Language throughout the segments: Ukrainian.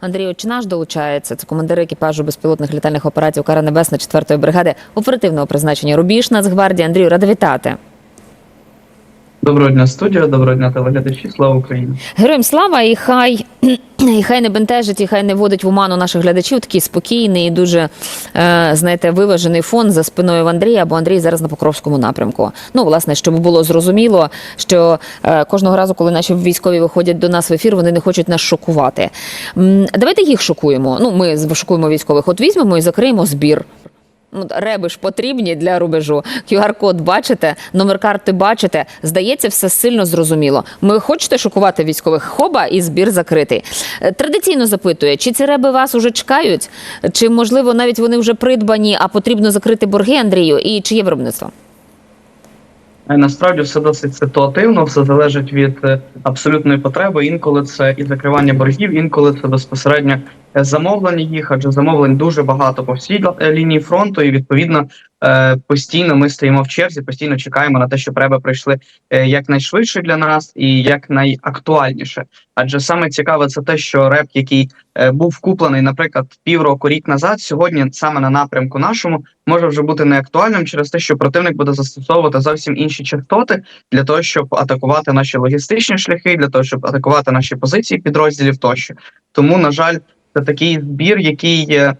Андрій Очинаш долучається. Це командир екіпажу безпілотних літальних операцій Кара Небесна 4-ї бригади оперативного призначення Рубіж Нацгвардії. Андрію, рада вітати. Доброго дня, студія, доброго дня, телеглядачі. Слава Україні! Героям слава і хай і хай не бентежить, і хай не вводить в оману наших глядачів. Такий спокійний і дуже е, знаєте, виважений фон за спиною в Андрія, бо Андрій зараз на Покровському напрямку. Ну, власне, щоб було зрозуміло, що е, кожного разу, коли наші військові виходять до нас в ефір, вони не хочуть нас шокувати. М, Давайте їх шокуємо. Ну, ми шокуємо військових. От візьмемо і закриємо збір. Ну, реби ж потрібні для рубежу. QR-код бачите, номер карти бачите. Здається, все сильно зрозуміло. Ми хочете шокувати військових хоба і збір закритий. Е, Традиційно запитує, чи ці реби вас уже чекають, чи можливо навіть вони вже придбані, а потрібно закрити борги Андрію, і чи є виробництво? Е, Насправді все досить ситуативно, все залежить від е, абсолютної потреби. Інколи це і закривання боргів, інколи це безпосередньо е, замовлення їх, адже замовлень дуже багато по всій е, лінії фронту, і відповідно е, постійно ми стоїмо в черзі, постійно чекаємо на те, щоб реби прийшли якнайшвидше для нас і якнайактуальніше. Адже саме цікаве це те, що реп, який був куплений, наприклад, півроку рік назад, сьогодні саме на напрямку нашому може вже бути неактуальним через те, що противник буде застосовувати зовсім інші частоти для того, щоб атакувати наші логістичні шляхи, для того, щоб атакувати наші позиції підрозділів тощо. Тому, на жаль, це такий збір, який е,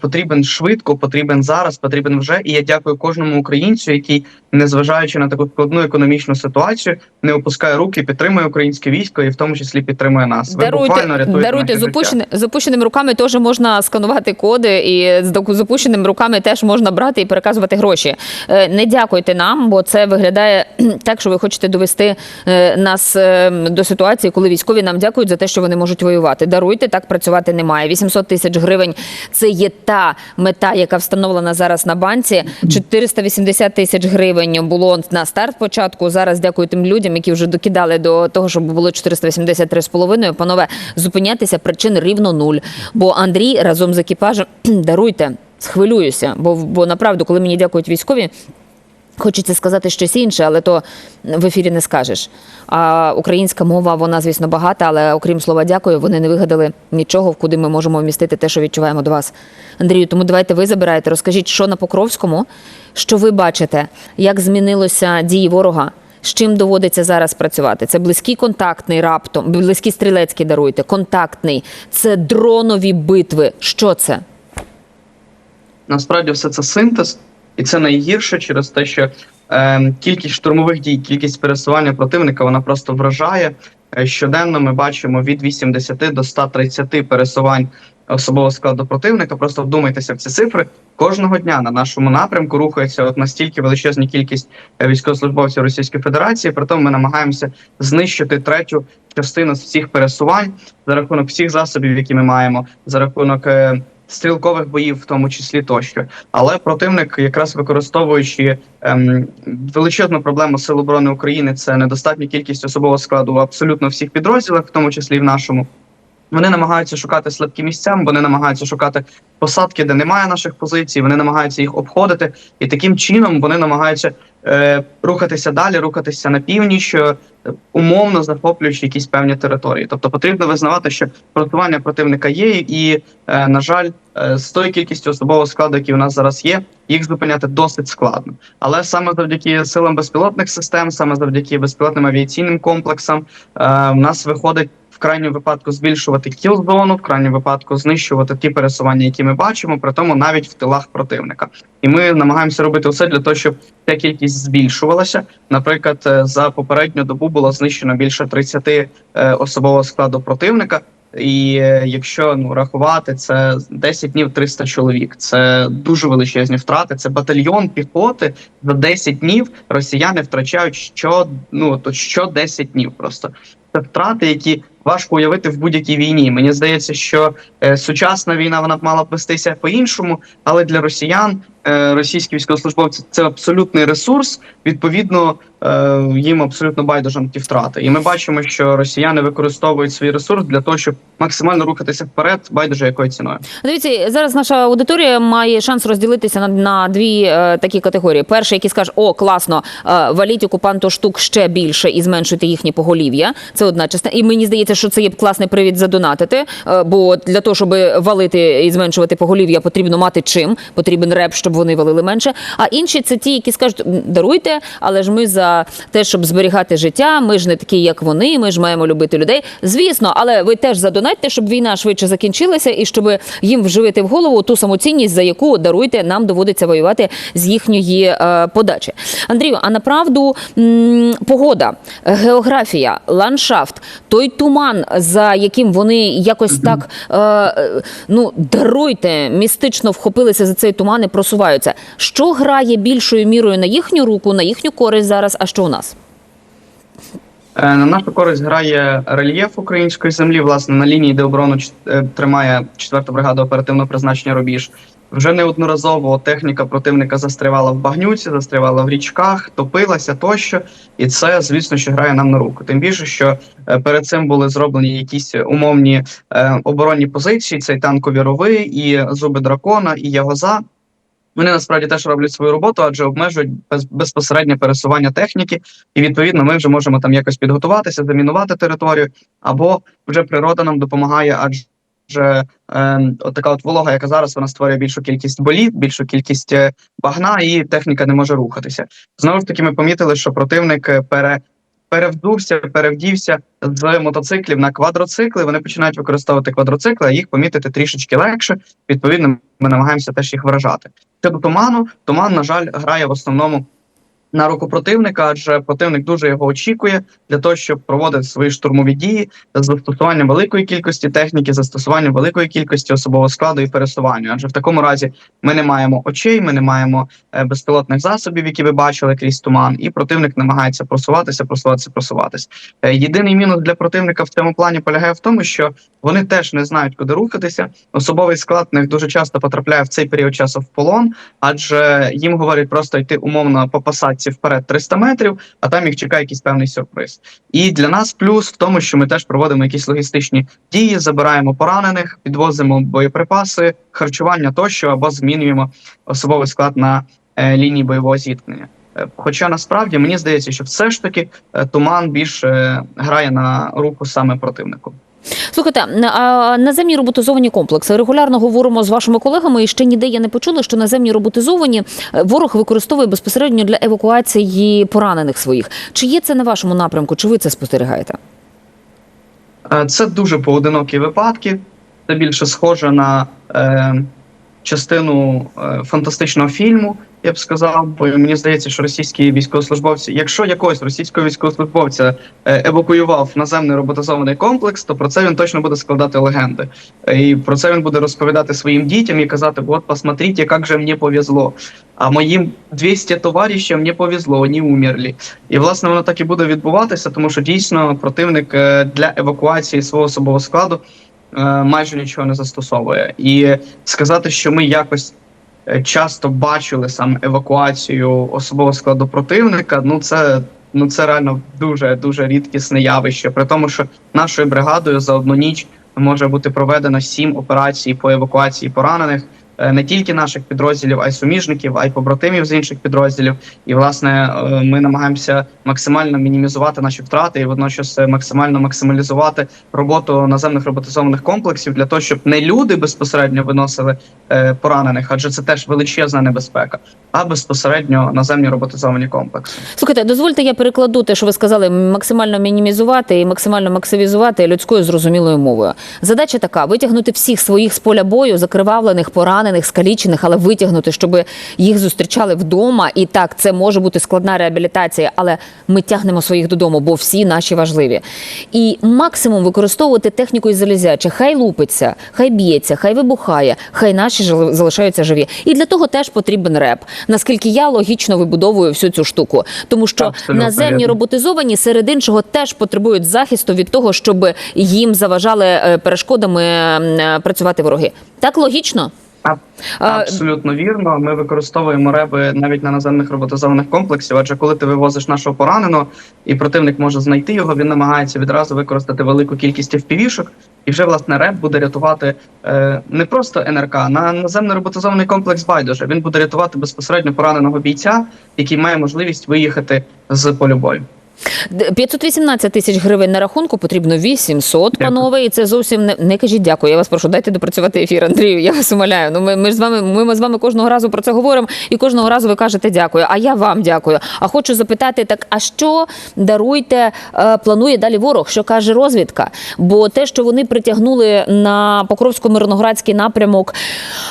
потрібен швидко, потрібен зараз, потрібен вже. І я дякую кожному українцю, який, незважаючи на таку складну економічну ситуацію, не опускає руки, підтримує українське військо і в тому числі підтримує нас. Ви буквально Даруйте, рятуєте даруйте з, опущеними руками теж можна сканувати коди, і з опущеними руками теж можна брати і переказувати гроші. Е, Не дякуйте нам, бо це виглядає так, що ви хочете довести е, нас е, до ситуації, коли військові нам дякують за те, що вони можуть воювати. Даруйте, так працювати немає. 800 тисяч гривень це є та мета, яка встановлена зараз на банці. 480 тисяч гривень було на старт початку. Зараз дякую тим людям, які вже докидали до того, щоб було 483,5. Панове, зупинятися причин рівно нуль. Бо Андрій разом з екіпажем даруйте, схвилююся. Бо, бо направду, коли мені дякують військові. Хочеться сказати щось інше, але то в ефірі не скажеш. А українська мова, вона, звісно, багата, але окрім слова дякую, вони не вигадали нічого, в куди ми можемо вмістити те, що відчуваємо до вас. Андрію, тому давайте ви забираєте. Розкажіть, що на Покровському, що ви бачите, як змінилося дії ворога, з чим доводиться зараз працювати? Це близький контактний раптом, близький стрілецький даруйте, контактний, це дронові битви. Що це? Насправді все це синтез, і це найгірше через те, що е, кількість штурмових дій, кількість пересування противника вона просто вражає. Е, Щоденно ми бачимо від 80 до 130 пересувань особового складу противника. Просто вдумайтеся в ці цифри. Кожного дня на нашому напрямку рухається от настільки величезна кількість е, військовослужбовців Російської Федерації. При тому ми намагаємося знищити третю частину з всіх пересувань за рахунок всіх засобів, які ми маємо, за рахунок. е, Стрілкових боїв, в тому числі тощо, але противник, якраз використовуючи ем, величезну проблему Сил оборони України, це недостатня кількість особового складу абсолютно всіх підрозділах, в тому числі і в нашому. Вони намагаються шукати слабкі місця, вони намагаються шукати посадки, де немає наших позицій. Вони намагаються їх обходити, і таким чином вони намагаються е, рухатися далі, рухатися на північ, е, умовно захоплюючи якісь певні території. Тобто потрібно визнавати, що просування противника є, і е, на жаль, е, з тою кількістю особового складу, який у нас зараз є, їх зупиняти досить складно. Але саме завдяки силам безпілотних систем, саме завдяки безпілотним авіаційним комплексам, е, в нас виходить. Крайньому випадку збільшувати кіл-зону, в крайньому випадку знищувати ті пересування, які ми бачимо, при тому навіть в тилах противника. І ми намагаємося робити все для того, щоб ця кількість збільшувалася. Наприклад, е, за попередню добу було знищено більше 30 е, особового складу противника. І е, якщо ну рахувати, це 10 днів 300 чоловік. Це дуже величезні втрати. Це батальйон піхоти за 10 днів. Росіяни втрачають що ну то що 10 днів. Просто це втрати, які важко уявити в будь-якій війні. Мені здається, що е, сучасна війна вона б мала б вестися по-іншому, але для росіян е, російські військовослужбовці це абсолютний ресурс. Відповідно, е, їм абсолютно байдуже на ті втрати. І ми бачимо, що росіяни використовують свій ресурс для того, щоб максимально рухатися вперед, байдуже якою ціною. Дивіться, зараз наша аудиторія має шанс розділитися на, на дві е, такі категорії. Перший, який скаже, о, класно, е, валіть окупанту штук ще більше і зменшуйте їхнє поголів'я. Це одна частина. І мені здається, думаєте, що це є класний привід задонатити, е, бо для того, щоб валити і зменшувати поголів'я, потрібно мати чим, потрібен реп, щоб вони валили менше. А інші це ті, які скажуть, даруйте, але ж ми за те, щоб зберігати життя, ми ж не такі, як вони. Ми ж маємо любити людей. Звісно, але ви теж задонатьте, щоб війна швидше закінчилася, і щоб їм вживити в голову ту самоцінність, за яку даруйте, нам доводиться воювати з їхньої е, подачі. Андрію, а направду погода, географія, ландшафт, той туман, за яким вони якось так е, ну даруйте, містично вхопилися за цей туман і просуваються. Що грає більшою мірою на їхню руку, на їхню користь зараз? А що у нас? Е, На нашу користь грає рельєф української землі, власне, на лінії, де оборону е, тримає 4-та бригада оперативного призначення Рубіж. Вже неодноразово техніка противника застрявала в багнюці, застрявала в річках, топилася тощо. І це, звісно, що грає нам на руку. Тим більше, що е, перед цим були зроблені якісь умовні оборонні позиції: це й танкові рови, і зуби дракона, і ягоза. Вони насправді теж роблять свою роботу, адже обмежують без, безпосереднє пересування техніки, і відповідно ми вже можемо там якось підготуватися, замінувати територію, або вже природа нам допомагає, адже е, от така от волога, яка зараз вона створює більшу кількість боліт, більшу кількість е, багна, і техніка не може рухатися. Знову ж таки, ми помітили, що противник е, пере. Перевдувся, перевдівся з мотоциклів на квадроцикли. Вони починають використовувати квадроцикли, а їх помітити трішечки легше. Відповідно, ми намагаємося теж їх вражати. Щодо туману, туман, на жаль, грає в основному на руку противника, адже противник дуже його очікує для того, щоб проводити свої штурмові дії з застосуванням великої кількості техніки, застосуванням великої кількості особового складу і пересування. Адже в такому разі ми не маємо очей, ми не маємо е, безпілотних засобів, які ви бачили крізь туман, і противник намагається просуватися, просуватися, просуватися. Е, Єдиний мінус для противника в цьому плані полягає в тому, що вони теж не знають, куди рухатися. Особовий склад в них дуже часто потрапляє в цей період часу в полон, адже їм говорять просто йти умовно по посадці вперед 300 метрів, а там їх чекає якийсь певний сюрприз. І для нас плюс в тому, що ми теж проводимо якісь логістичні дії, забираємо поранених, підвозимо боєприпаси, харчування тощо або змінюємо особовий склад на е, лінії бойового зіткнення. Е, Хоча насправді мені здається, що все ж таки е, туман більше грає на руку саме противнику. Слухайте, наземні роботизовані комплекси. Регулярно говоримо з вашими колегами, і ще ніде я не почула, що наземні роботизовані е, ворог використовує безпосередньо для евакуації поранених своїх. Чи є це на вашому напрямку? Чи ви це спостерігаєте? Е, Це дуже поодинокі випадки. Це більше схоже на е, частину е, фантастичного фільму, я б сказав. Бо мені здається, що російські військовослужбовці, якщо якогось російського військовослужбовця е, евакуював наземний роботизований комплекс, то про це він точно буде складати легенди. Е, І про це він буде розповідати своїм дітям і казати: от, посмотрите, як же мені повезло. А моїм 200 товаришам не повезло, вони умерли. І власне воно так і буде відбуватися, тому що дійсно противник е, для евакуації свого особового складу майже нічого не застосовує. І сказати, що ми якось часто бачили саме евакуацію особового складу противника, ну це. Ну, це реально дуже дуже рідкісне явище. При тому, що нашою бригадою за одну ніч може бути проведено сім операцій по евакуації поранених е, не тільки наших підрозділів, а й суміжників, а й побратимів з інших підрозділів. І власне е, ми намагаємося максимально мінімізувати наші втрати і водночас е, максимально максималізувати роботу наземних роботизованих комплексів для того, щоб не люди безпосередньо виносили е, поранених, адже це теж величезна небезпека, а безпосередньо наземні роботизовані комплекси. Слухайте, дозвольте, я перекладу те, що ви сказали, максимально мінімізувати і максимально максимізувати людською зрозумілою мовою. Задача така: витягнути всіх своїх з поля бою, закривавлених, поранених, скалічених, але витягнути, щоб їх зустрічали вдома. І так, це може бути складна реабілітація, але ми тягнемо своїх додому, бо всі наші важливі. І максимум використовувати техніку із залізяча. Хай лупиться, хай б'ється, хай вибухає, хай наші залишаються живі. І для того теж потрібен реп. Наскільки я логічно вибудовую всю цю штуку, тому що Абсолютно наземні роботизовані серед іншого теж потребують захисту від того, щоб їм заважали е, перешкодами е, працювати вороги. Так логічно? Абсолютно вірно. Ми використовуємо реби навіть на наземних роботизованих комплексів. Адже коли ти вивозиш нашого пораненого, і противник може знайти його, він намагається відразу використати велику кількість FPV-шок, і вже власне реб буде рятувати е, не просто НРК, на наземний роботизований комплекс байдуже. Він буде рятувати безпосередньо пораненого бійця, який має можливість виїхати з полю бою. Д- 518 тисяч гривень на рахунку, потрібно 800, панове, і це зовсім не, не кажіть дякую. Я вас прошу, дайте допрацювати ефір, Андрію. Я вас умоляю. Ну ми, ми ж з вами, ми з вами кожного разу про це говоримо, і кожного разу ви кажете дякую. А я вам дякую. А хочу запитати, так а що даруйте, е, планує далі ворог? Що каже розвідка? Бо те, що вони притягнули на Покровсько-Мирноградський напрямок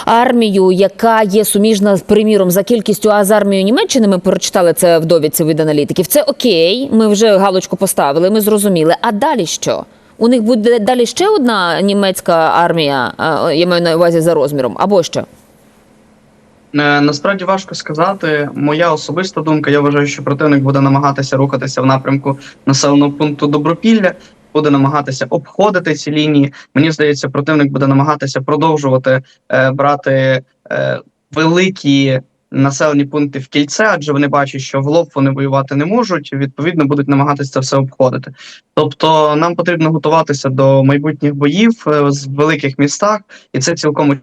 армію, яка є суміжна, приміром, за кількістю а з армією Німеччини, ми прочитали це в довідці від аналітиків. Це окей, ми вже галочку поставили, ми зрозуміли. А далі що? У них буде далі ще одна німецька армія, е, я маю на увазі за розміром, або що? Е, Насправді важко сказати. Моя особиста думка. Я вважаю, що противник буде намагатися рухатися в напрямку населеного пункту Добропілля, буде намагатися обходити ці лінії. Мені здається, противник буде намагатися продовжувати е, брати е, великі населені пункти в кільце, адже вони бачать, що в лоб вони воювати не можуть. Відповідно, будуть намагатися це все обходити. Тобто, нам потрібно готуватися до майбутніх боїв е, з великих містах, і це цілком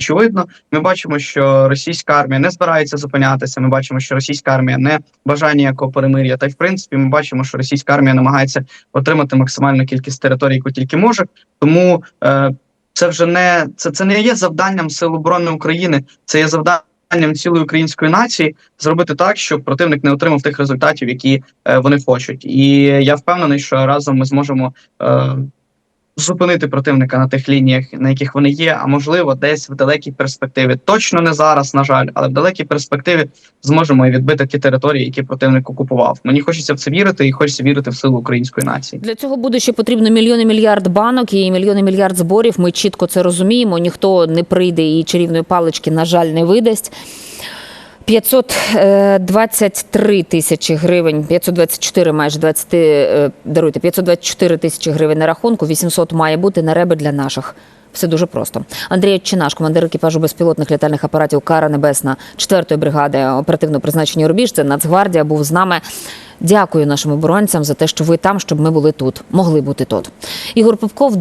очевидно. Ми бачимо, що російська армія не збирається зупинятися. Ми бачимо, що російська армія не бажає ніякого перемир'я. Та й в принципі, ми бачимо, що російська армія намагається отримати максимальну кількість територій, яку тільки може. Тому е, це вже не це, це не є завданням Сил оборони України, це є завданням цілої української нації зробити так, щоб противник не отримав тих результатів, які е, вони хочуть. І я впевнений, що разом ми зможемо. Зупинити противника на тих лініях, на яких вони є, а можливо, десь в далекій перспективі. Точно не зараз, на жаль, але в далекій перспективі зможемо і відбити ті території, які противник окупував. Мені хочеться в це вірити, і хочеться вірити в силу української нації. Для цього буде ще потрібно мільйони мільярд банок і мільйони мільярд зборів. Ми чітко це розуміємо. Ніхто не прийде і чарівної палички, на жаль, не видасть. 523 тисячі гривень, 524 майже 20, е, даруйте, 524 тисячі гривень на рахунку, 800 має бути на реби для наших. Все дуже просто. Андрій Чинаш, командир екіпажу безпілотних літальних апаратів Кара Небесна 4-ї бригади оперативно призначення Рубіж. Це Нацгвардія був з нами. Дякую нашим оборонцям за те, що ви там, щоб ми були тут, могли бути тут. Ігор Попков